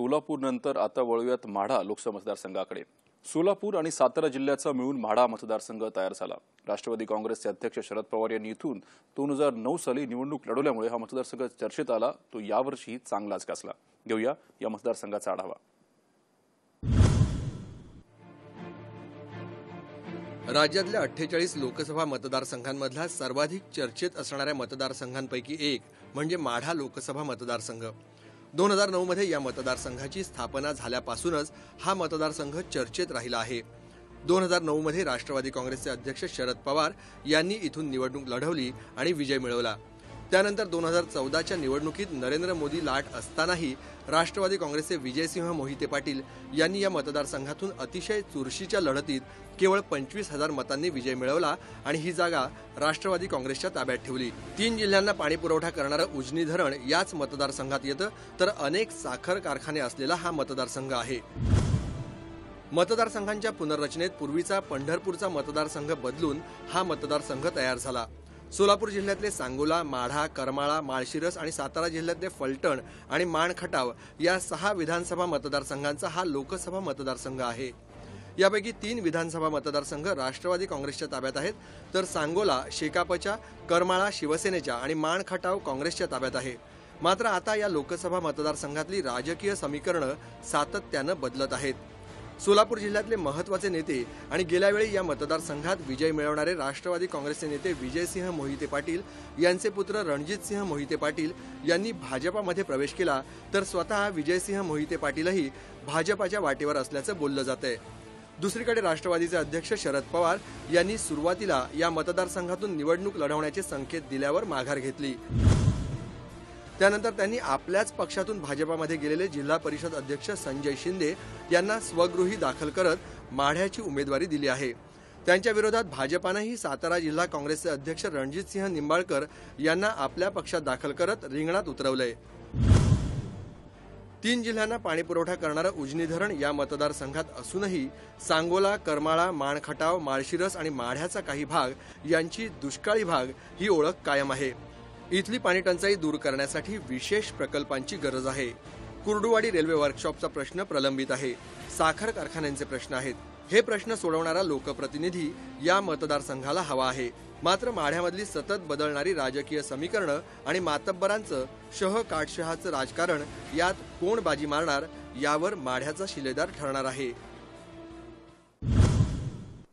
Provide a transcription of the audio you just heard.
सोलापूर नंतर आता वळूयात माढा लोकसभा मतदारसंघाकडे. सोलापूर आणि सातारा जिल्ह्याचा मिळून माढा मतदारसंघ तयार झाला. राष्ट्रवादी काँग्रेसचे अध्यक्ष शरद पवार यांनी इथून दोन हजार नऊ साली निवडणूक लढवल्यामुळे हा मतदारसंघ चर्चेत आला. तो यावर्षी चांगलाच गाजला. घेऊया या मतदारसंघाचा आढावा. राज्यातल्या अठ्ठेचाळीस लोकसभा मतदारसंघांमधला सर्वाधिक चर्चेत असणाऱ्या मतदारसंघांपैकी एक म्हणजे माढा लोकसभा मतदारसंघ. दोन हजार नऊमध्ये या मतदारसंघाची स्थापना झाल्यापासूनच हा मतदारसंघ चर्चेत राहिला आहे. दोन हजार नऊमध्ये राष्ट्रवादी काँग्रेसचे अध्यक्ष शरद पवार यांनी इथून निवडणूक लढवली आणि विजय मिळवला. त्यानंतर दोन हजार चौदाच्या निवडणुकीत नरेंद्र मोदी लाट असतानाही राष्ट्रवादी काँग्रेसचे विजयसिंह मोहिते पाटील यांनी या मतदारसंघातून अतिशय चुरशीच्या लढतीत केवळ पंचवीस हजार मतांनी विजय मिळवला आणि ही जागा राष्ट्रवादी काँग्रेसच्या ताब्यात ठेवली. तीन जिल्ह्यांना पाणी पुरवठा करणारं उजनी धरण याच मतदारसंघात येतं तर अनेक साखर कारखाने असलेला हा मतदारसंघ आहे. मतदारसंघांच्या पुनर्रचनेत पूर्वीचा पंढरपूरचा मतदारसंघ बदलून हा मतदारसंघ तयार झाला. सोलापूर जिल्ह्यातले सांगोला माढा करमाळा माळशिरस आणि सातारा जिल्ह्यातले फलटण आणि माणखटाव या सहा विधानसभा मतदारसंघांचा हा लोकसभा मतदारसंघ आहे. यापैकी तीन विधानसभा मतदारसंघ राष्ट्रवादी काँग्रेसच्या ताब्यात आहेत. तर सांगोला शेकापच्या करमाळा शिवसेनेच्या आणि माणखटाव काँग्रेसच्या ताब्यात आहे. मात्र आता या लोकसभा मतदारसंघातली राजकीय समीकरणं सातत्यानं बदलत आहेत. सोलापूर जिल्ह्यातले महत्त्वाचे नेते आणि गेल्यावेळी या मतदारसंघात विजय मिळवणारे राष्ट्रवादी काँग्रेसचे नेते विजयसिंह मोहिते पाटील यांचे पुत्र रणजितसिंह मोहिते पाटील यांनी भाजपामध्ये प्रवेश केला तर स्वतः विजयसिंह मोहिते पाटीलही भाजपाच्या वाटेवर असल्याचं बोललं जातंय. दुसरीकडे राष्ट्रवादीचे अध्यक्ष शरद पवार यांनी सुरुवातीला या मतदारसंघातून निवडणूक लढवण्याचे संकेत दिल्यावर माघार घेतली. त्यानंतर त्यांनी आपल्याच पक्षातून भाजपामध्ये गेलेले जिल्हा परिषद अध्यक्ष संजय शिंदे यांना स्वगृही दाखल करत माढ्याची उमेदवारी दिली आहे. त्यांच्या विरोधात भाजपानंही सातारा जिल्हा काँग्रेसचे अध्यक्ष रणजितसिंह निंबाळकर यांना आपल्या पक्षात दाखल करत रिंगणात उतरवलंय. तीन जिल्ह्यांना पाणीपुरवठा करणारं उजनी धरण या मतदारसंघात असूनही सांगोला करमाळा माणखटाव माळशिरस आणि माढ्याचा काही भाग यांची दुष्काळी भाग ही ओळख कायम आहे. इथली पाणीटंचाई दूर करण्यासाठी विशेष प्रकल्पांची गरज आहे. कुर्डुवाडी रेल्वे वर्कशॉपचा प्रश्न प्रलंबित आहे. साखर कारखान्यांचे प्रश्न आहेत. हे प्रश्न सोडवणारा लोकप्रतिनिधी या मतदारसंघाला हवा आहे. मात्र माढ्यामधली सतत बदलणारी राजकीय समीकरणं आणि मातब्बरांचं शह काटशहाचं राजकारण यात कोण बाजी मारणार यावर माढ्याचा शिलेदार ठरणार आहे.